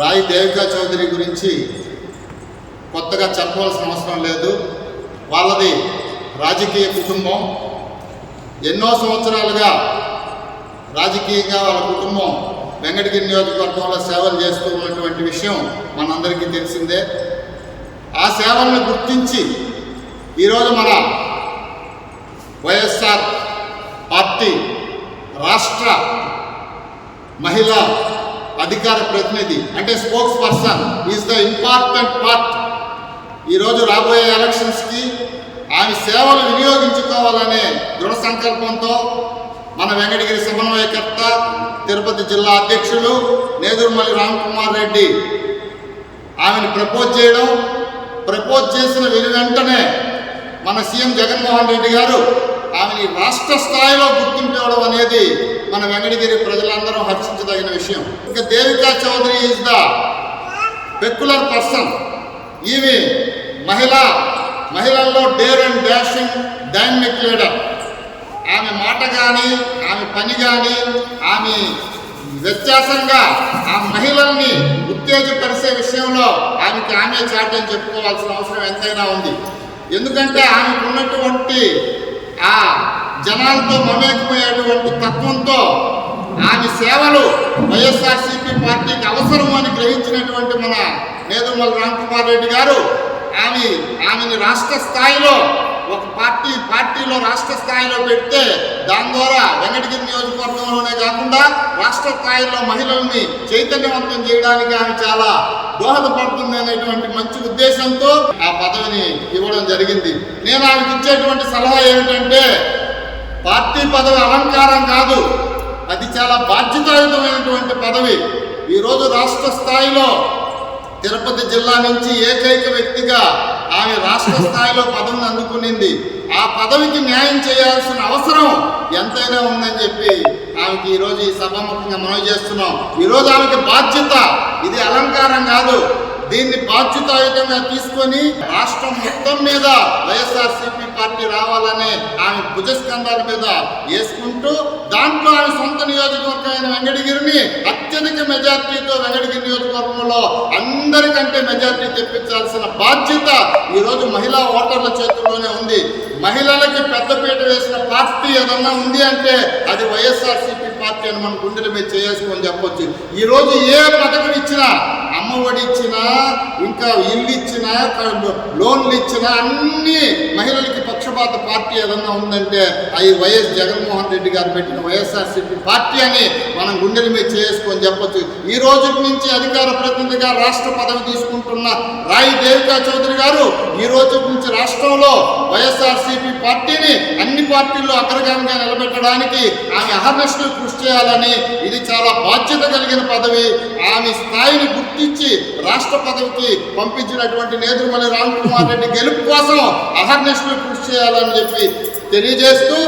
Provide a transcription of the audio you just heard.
రాయి దేవికా చౌదరి గురించి కొత్తగా చెప్పవలసిన అవసరం లేదు. వాళ్ళది రాజకీయ కుటుంబం. ఎన్నో సంవత్సరాలుగా రాజకీయంగా వాళ్ళ కుటుంబం వెంకటగిరి నియోజకవర్గంలో సేవలు చేస్తూ ఉన్నటువంటి విషయం మనందరికీ తెలిసిందే. ఆ సేవలను గుర్తించి ఈరోజు మన వైఎస్ఆర్ పార్టీ రాష్ట్ర మహిళా అధికార ప్రతినిధి అంటే spokesperson is the important part ఈరోజు రాబోయే ఎలక్షన్స్కి ఆమె సేవలు వినియోగించుకోవాలనే దృఢ సంకల్పంతో మన వెంకటగిరి సమన్వయకర్త తిరుపతి జిల్లా అధ్యక్షులు నేదురుమల్లి రామకుమార్ రెడ్డి ఆమెను ప్రపోజ్ చేయడం ప్రపోజ్ చేసిన వెను వెంటనే మన సీఎం జగన్మోహన్ రెడ్డి గారు ఆమెని రాష్ట్ర స్థాయిలో గుర్తింపు ఇవ్వడం అనేది మన వెంకటగిరి ప్రజలందరూ హర్షించదగిన విషయం. ఇంకా Devika Chaudhary is the peculiar person ఈమె మహిళ మహిళల్లో dare and dashing dynamic leader ఆమె మాట కానీ ఆమె పని కానీ ఆమె వ్యత్యాసంగా ఆ మహిళల్ని ఉత్తేజపరిచే విషయంలో ఆమెకి ఆమె చాటని చెప్పుకోవాల్సిన అవసరం ఎంతైనా ఉంది. ఎందుకంటే ఆమెకు ఉన్నటువంటి ఆ జనాలతో మమేకమయ్యేటువంటి తత్వంతో ఆమె సేవలు వైఎస్ఆర్సీపీ పార్టీకి అవసరం అని గ్రహించినటువంటి మన నేదుమల్ రామ్కుమార్ రెడ్డి గారు ఆమె ఆమెని రాష్ట్ర స్థాయిలో ఒక పార్టీ పార్టీలో రాష్ట్ర స్థాయిలో పెడితే దాని ద్వారా వెంకటగిరి నియోజకవర్గంలోనే కాకుండా రాష్ట్ర స్థాయిలో మహిళల్ని చైతన్యవంతం చేయడానికి ఆమె చాలా దోహదపడుతుంది అనేటువంటి మంచి ఉద్దేశంతో ఆ పదవిని ఇవ్వడం జరిగింది. నేను ఆమెకి ఇచ్చేటువంటి సలహా ఏమిటంటే పార్టీ పదవి అలంకారం కాదు. అది చాలా బాధ్యతాయుతమైనటువంటి పదవి. ఈరోజు రాష్ట్ర స్థాయిలో తిరుపతి జిల్లా నుంచి ఏకైక వ్యక్తిగా ఆమె రాష్ట్ర స్థాయిలో పదవిని అందుకునింది. ఆ పదవికి న్యాయం చేయాల్సిన అవసరం ఎంతైనా ఉందని చెప్పి ఆమెకి ఈరోజు ఈ సభాముఖంగా మనవి చేస్తున్నాం. ఈరోజు ఆమెకి బాధ్యత. ఇది అలంకారం కాదు. దీన్ని బాధ్యతాయుతంగా తీసుకొని రాష్ట్రం మొత్తం మీద వైఎస్ఆర్సీపీ పార్టీ రావాలనే ఆమె భుజస్కంధాల మీద వేసుకుంటూ దాంట్లో ఆమె సొంత నియోజకవర్గమైన వెంకటగిరిని అత్యధిక మెజార్టీతో వెంకటగిరి నియోజకవర్గంలో అందరికంటే మెజార్టీ తెప్పించాల్సిన బాధ్యత ఈరోజు మహిళా ఓటర్ల చేతుల్లోనే ఉంది. మహిళలకి పెద్దపీట వేసిన పార్టీ ఏదన్నా ఉంది అంటే అది వైఎస్ఆర్సీపీ పార్టీ అని మనం గుండెల మీద చేసుకొని చెప్పొచ్చు. ఈరోజు ఏ పథకం ఇచ్చినా అమ్మఒడి ఇచ్చినా ఇంకా ఇల్లు ఇచ్చినా లోన్లు ఇచ్చినా అన్ని మహిళలకి పక్షపాత పార్టీ ఏదన్నా ఉందంటే అవి వైఎస్ జగన్మోహన్ రెడ్డి గారు పెట్టిన వైఎస్ఆర్సీపీ పార్టీ అని మనం గుండెల మీద చేసుకొని చెప్పొచ్చు. ఈ రోజు నుంచి అధికార ప్రతినిధిగా రాష్ట్ర పదవి తీసుకుంటున్న రాయి దేవికా చౌదరి గారు ఈ రోజు నుంచి రాష్ట్రంలో వైఎస్ఆర్సి పార్టీల్లో అగ్రగామిగా నిలబెట్టడానికి ఆమె అహర్నిశలు కృషి చేయాలని ఇది చాలా బాధ్యత కలిగిన పదవి. ఆమె స్థాయిని గుర్తించి రాష్ట్ర పదవికి పంపించినటువంటి నేదురుమల్లి రామకుమార్ రెడ్డి గెలుపు కోసం అహర్నిశలు కృషి చేయాలని చెప్పి తెలియజేస్తూ